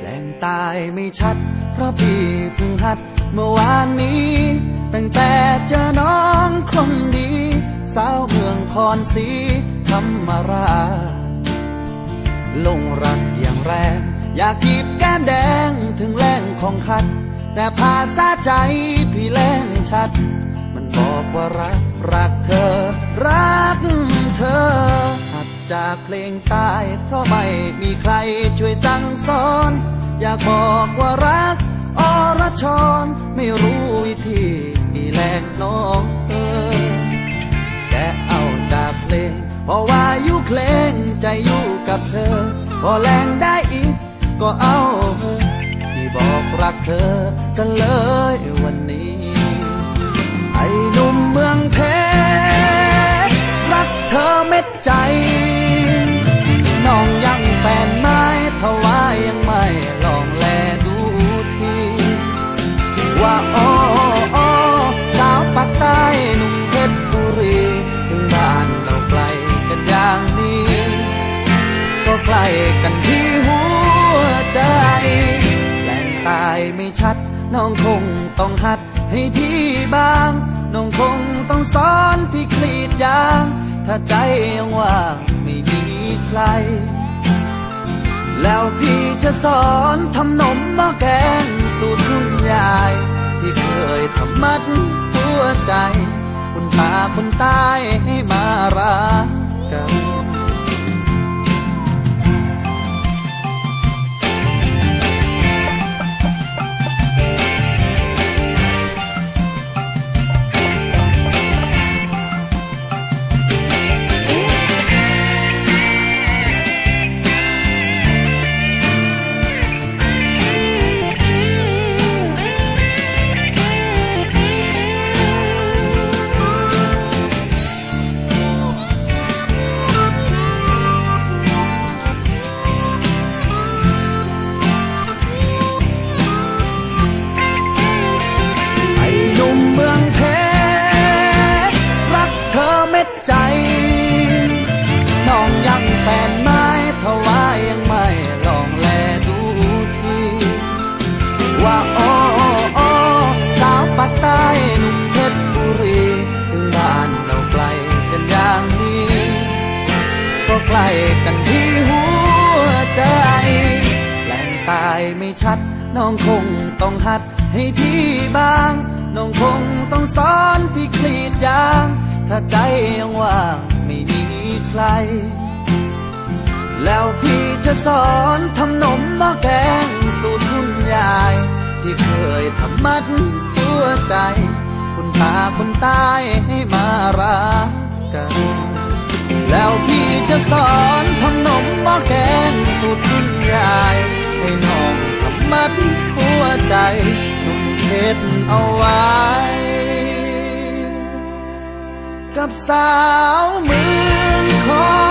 แรงตายไม่ชัด เพราะพี่เพิ่งหัดเมื่อวานนี้ ตั้งแต่เจอน้องคนดี สาวเมืองคอนสีธรรมราลงรักอย่างแรง อยากจีบแก้มแดงถึงแรงของขัด แต่ภาษาใจพี่แรงชัด มันบอกว่ารัก รักเธอ รักเธอ จากเพลงตายเพราะไม่มีใครช่วยสั่งสอน อยากบอกว่ารักอรชรไม่รู้วิธีแลกน้องเออแกเอาจากเพลงเพราะว่าอยู่เพลงใจอยู่กับเธอ พอแรงได้อีกก็เอาที่บอกรักเธอจะเลยวันนี้ ไอ้หนุ่มเมืองเพชรรักเธอเม็ดใจ กันที่หัวใจแหล่งตายไม่ชัด น้องคงต้องหัดให้ที่บ้าง น้องคงต้องสอนพี่คลีดยาง ถ้าใจยังว่างไม่มีใคร แล้วพี่จะสอนทำนมหม้อแกงสูตรคุณยายที่เคยทำมัดหัวใจ คุณตาคนตายให้มารักกัน เอกันที่หัวใจแหล่งตายไม่ชัด น้องคงต้องหัดให้พี่บ้าง น้องคงต้องสอนพี่คลีดยาง ถ้าใจยังว่างไม่มีใคร แล้วพี่จะสอนทำนมหม้อแกงสูตรคุณยาย ที่เคยทำมัดหัวใจ คุณตาคนตายให้มารักกัน แล้วพี่จะสอนทำนมหม้อแกงสูตรคุณยายให้น้องทำมัดหัวใจทุ่มเทเอาไว้ กับสาวเมืองคอ